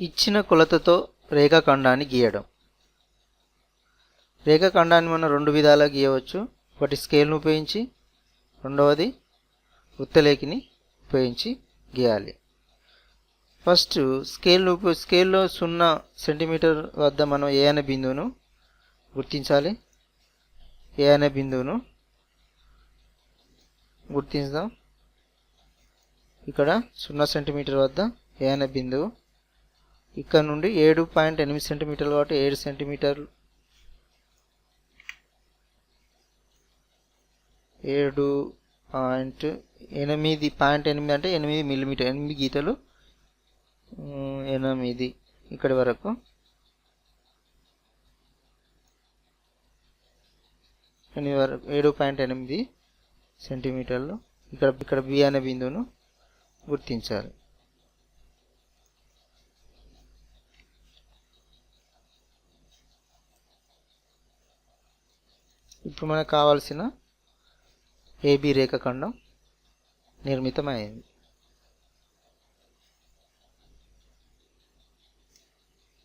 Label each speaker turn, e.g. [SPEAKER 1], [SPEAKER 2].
[SPEAKER 1] ఇచ్చిన కొలతతో రేఖాఖండాన్ని గీయడం. రేఖాఖండాన్ని మనం రెండు విధాలుగా గీయవచ్చు. ఒకటి స్కేల్ను ఉపయోగించి రెండవది ఉత్తలేఖిని ఉపయోగించి గీయాలి. ఫస్ట్ స్కేల్ స్కేల్లో సున్నా సెంటీమీటర్ వద్ద మనం ఏ అనే బిందువును గుర్తించాలి. ఏ అనే బిందువును గుర్తించాం ఇక్కడ సున్నా సెంటీమీటర్ వద్ద ఏ అనే బిందువు ఇక్కడ నుండి ఏడు పాయింట్ ఎనిమిది సెంటీమీటర్లు కాబట్టి ఏడు సెంటీమీటర్లు. ఏడు పాయింట్ ఎనిమిది పాయింట్ ఎనిమిది అంటే ఎనిమిది మిల్లీమీటర్ ఎనిమిది గీతలు. ఎనిమిది ఇక్కడి వరకు. ఎనిమిది వరకు ఏడు పాయింట్ ఎనిమిది సెంటీమీటర్లు. ఇక్కడ ఇక్కడ బి అనే బిందువును గుర్తించాలి. ఇప్పుడు మనకు కావాల్సిన ఏబి రేఖాఖండం నిర్మితమైంది.